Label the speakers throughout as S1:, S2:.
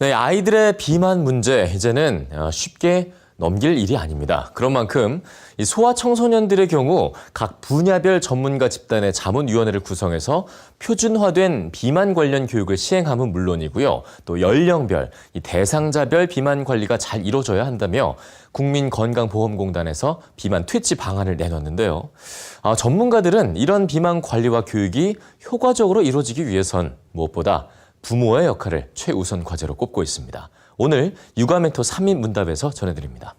S1: 네, 아이들의 비만 문제 이제는 어, 쉽게 넘길 일이 아닙니다. 그런 만큼 이 소아 청소년들의 경우 각 분야별 전문가 집단의 자문위원회를 구성해서 표준화된 비만 관련 교육을 시행함은 물론이고요. 또 연령별, 이 대상자별 비만 관리가 잘 이루어져야 한다며 국민건강보험공단에서 비만 퇴치 방안을 내놨는데요. 아, 전문가들은 이런 비만 관리와 교육이 효과적으로 이루어지기 위해선 무엇보다 부모의 역할을 최우선 과제로 꼽고 있습니다. 오늘 육아 멘토 3인 문답에서 전해드립니다.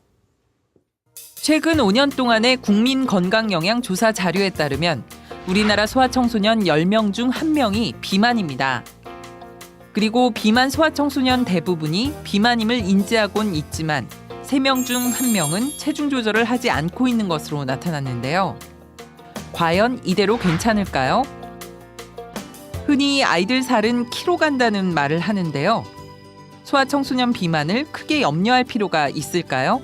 S2: 최근 5년 동안의 국민 건강 영양 조사 자료에 따르면 우리나라 소아청소년 10명 중 1명이 비만입니다. 그리고 비만 소아청소년 대부분이 비만임을 인지하곤 있지만 3명 중 1명은 체중 조절을 하지 않고 있는 것으로 나타났는데요. 과연 이대로 괜찮을까요? 흔히 아이들 살은 키로 간다는 말을 하는데요. 소아청소년 비만을 크게 염려할 필요가 있을까요?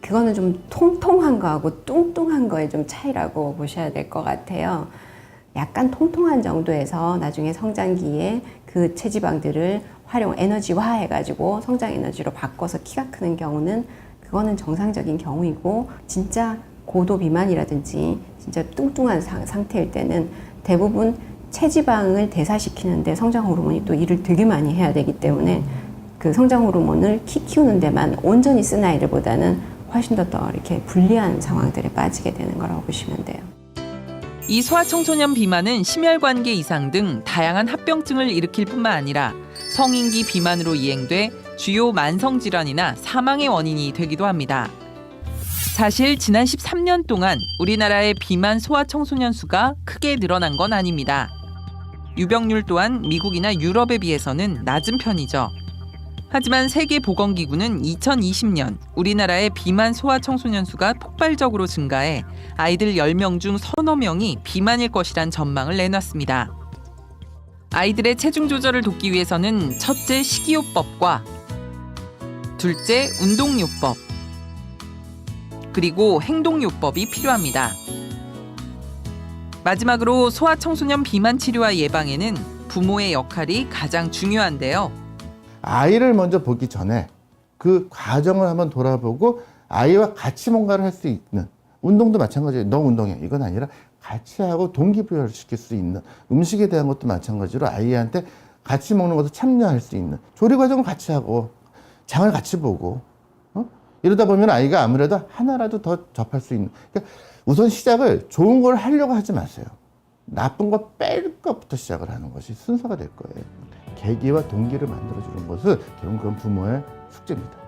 S3: 그거는 좀 통통한 거하고 뚱뚱한 거의 좀 차이라고 보셔야 될 것 같아요. 약간 통통한 정도에서 나중에 성장기에 그 체지방들을 활용 에너지화 해가지고 성장 에너지로 바꿔서 키가 크는 경우는 그거는 정상적인 경우이고 진짜 고도 비만이라든지 진짜 뚱뚱한 상, 상태일 때는 대부분 체지방을 대사시키는데 성장 호르몬이 또 일을 되게 많이 해야 되기 때문에 그 성장 호르몬을 키 키우는 데만 온전히 쓴 아이들보다는 훨씬 더, 더 이렇게 불리한 상황들에 빠지게 되는 거라고 보시면 돼요.
S2: 이 소아청소년 비만은 심혈관계 이상 등 다양한 합병증을 일으킬 뿐만 아니라 성인기 비만으로 이행돼 주요 만성 질환이나 사망의 원인이 되기도 합니다. 사실 지난 13년 동안 우리나라의 비만 소아청소년 수가 크게 늘어난 건 아닙니다. 유병률 또한 미국이나 유럽에 비해서는 낮은 편이죠. 하지만 세계보건기구는 2020년 우리나라의 비만 소아청소년 수가 폭발적으로 증가해 아이들 10명 중 서너 명이 비만일 것이란 전망을 내놨습니다. 아이들의 체중 조절을 돕기 위해서는 첫째 식이요법과 둘째 운동요법 그리고 행동요법이 필요합니다. 마지막으로 소아청소년 비만 치료와 예방에는 부모의 역할이 가장 중요한데요.
S4: 아이를 먼저 보기 전에 그 과정을 한번 돌아보고 아이와 같이 뭔가를 할 수 있는 운동도 마찬가지예요. 너 운동해. 이건 아니라 같이 하고 동기부여를 시킬 수 있는 음식에 대한 것도 마찬가지로 아이한테 같이 먹는 것도 참여할 수 있는 조리 과정을 같이 하고 장을 같이 보고 어? 이러다 보면 아이가 아무래도 하나라도 더 접할 수 있는 그러니까 우선 시작을 좋은 걸 하려고 하지 마세요. 나쁜 거 뺄 것부터 시작을 하는 것이 순서가 될 거예요. 계기와 동기를 만들어주는 것은 결국 그건 부모의 숙제입니다.